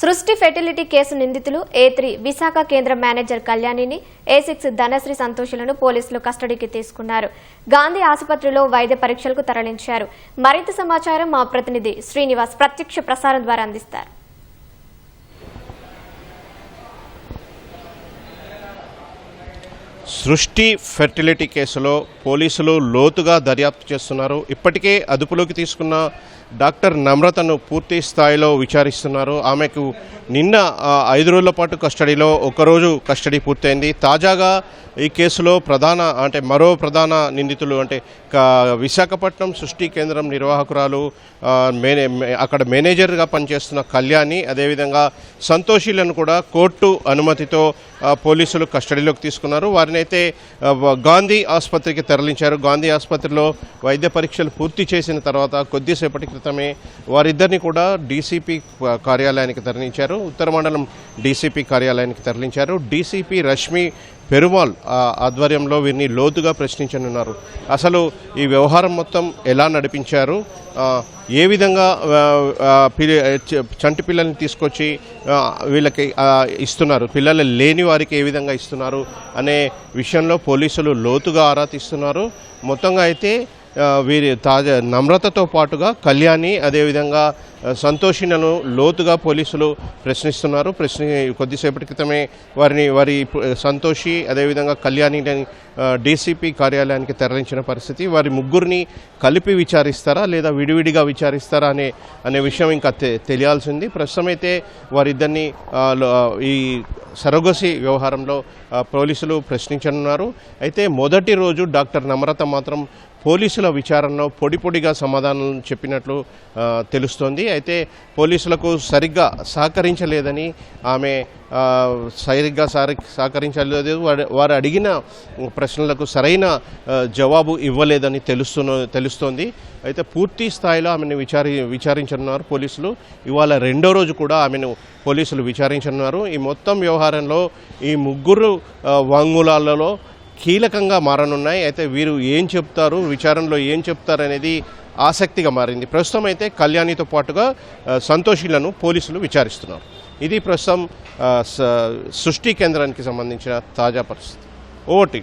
సృష్టి fertility case నిందితులు ఏ three Visakha కేంద్ర మేనేజర్ కళ్యాణిని ఏ సిక్స్ ధనశ్రీ సంతోషులను పోలీసులు కస్టడీకి తీసుకున్నారు. గాంధీ ఆసుపత్రిలో వైద్య పరీక్షలకు తరలించారు. మరింత సమాచారం మా ప్రతినిధి శ్రీనివాస్ ప్రత్యక్ష ప్రసారం ద్వారా అందిస్తారు. సృష్టి ఫెర్టిలిటీ కేసులో పోలీసులు లోతుగా దర్యాప్తు చేస్తున్నారు. ఇప్పటికే అదుపులోకి తీసుకున్న డాక్టర్ నమ్రతను పూర్తి స్థాయిలో విచారిస్తున్నారు. ఆమెకు నిన్న ఐదు రోజుల పాటు కస్టడీలో ఒకరోజు కస్టడీ పూర్తయింది. తాజాగా ఈ కేసులో ప్రధాన అంటే మరో ప్రధాన నిందితులు అంటే విశాఖపట్నం సృష్టి కేంద్రం నిర్వాహకురాలు మేనే అక్కడ మేనేజర్గా పనిచేస్తున్న కళ్యాణి అదేవిధంగా సంతోషిలను కూడా కోర్టు అనుమతితో పోలీసులు కస్టడీలోకి తీసుకున్నారు. వారిని అయితే గాంధీ ఆసుపత్రికి తరలించారు. గాంధీ ఆసుపత్రిలో వైద్య పరీక్షలు పూర్తి చేసిన తర్వాత కొద్దిసేపటి క్రితమే వారిద్దరిని కూడా డీసీపీ కార్యాలయానికి తరలించారు. ఉత్తర మండలం డీసీపీ కార్యాలయానికి తరలించారు. డీసీపీ రష్మి పెరుమాల్ ఆధ్వర్యంలో వీరిని లోతుగా ప్రశ్నించనున్నారు. అసలు ఈ వ్యవహారం మొత్తం ఎలా నడిపించారు? ఏ విధంగా చంటి పిల్లల్ని తీసుకొచ్చి వీళ్ళకి ఇస్తున్నారు? పిల్లలు లేని వారికి ఏ విధంగా ఇస్తున్నారు? అనే విషయంలో పోలీసులు లోతుగా ఆరా తీస్తున్నారు. మొత్తంగా అయితే వీరి తాజా నమ్రతతో పాటుగా కళ్యాణి అదేవిధంగా సంతోషిణను సంతోషినను లోతుగా పోలీసులు ప్రశ్నిస్తున్నారు. ప్రశ్న కొద్దిసేపటి క్రితమే వారిని వారి సంతోషి అదేవిధంగా కళ్యాణిని డీసీపీ కార్యాలయానికి తరలించిన పరిస్థితి. వారి ముగ్గురిని కలిపి విచారిస్తారా లేదా విడివిడిగా విచారిస్తారా అనే అనే విషయం ఇంకా తెలియాల్సింది. ప్రస్తుతం అయితే వారిద్దరిని ఈ సరగసి వ్యవహారంలో పోలీసులు ప్రశ్నించనున్నారు. అయితే మొదటి రోజు డాక్టర్ నమ్రత మాత్రం పోలీసుల విచారణలో పొడి పొడిగా సమాధానం చెప్పినట్లు తెలుస్తోంది. అయితే పోలీసులకు సరిగ్గా సహకరించలేదని ఆమె సరిగ్గా సహకరించలేదు. వారు వారు అడిగిన ప్రశ్నలకు సరైన జవాబు ఇవ్వలేదని తెలుస్తున్న తెలుస్తోంది. అయితే పూర్తి స్థాయిలో ఆమెను విచారి విచారించనున్నారు పోలీసులు. ఇవాళ రెండో రోజు కూడా ఆమెను పోలీసులు విచారించనున్నారు. ఈ మొత్తం వ్యవహారంలో ఈ ముగ్గురు ఆ, వాంగ్మూలాలలో కీలకంగా మారనున్నాయి. అయితే వీరు ఏం చెప్తారు? విచారణలో ఏం చెప్తారు అనేది ఆసక్తిగా మారింది. ప్రస్తుతం అయితే కళ్యాణితో పాటుగా సంతోషిలను పోలీసులు విచారిస్తున్నారు. ఇది ప్రస్తుతం స- సృష్టి కేంద్రానికి సంబంధించిన తాజా పరిస్థితి. ఓటి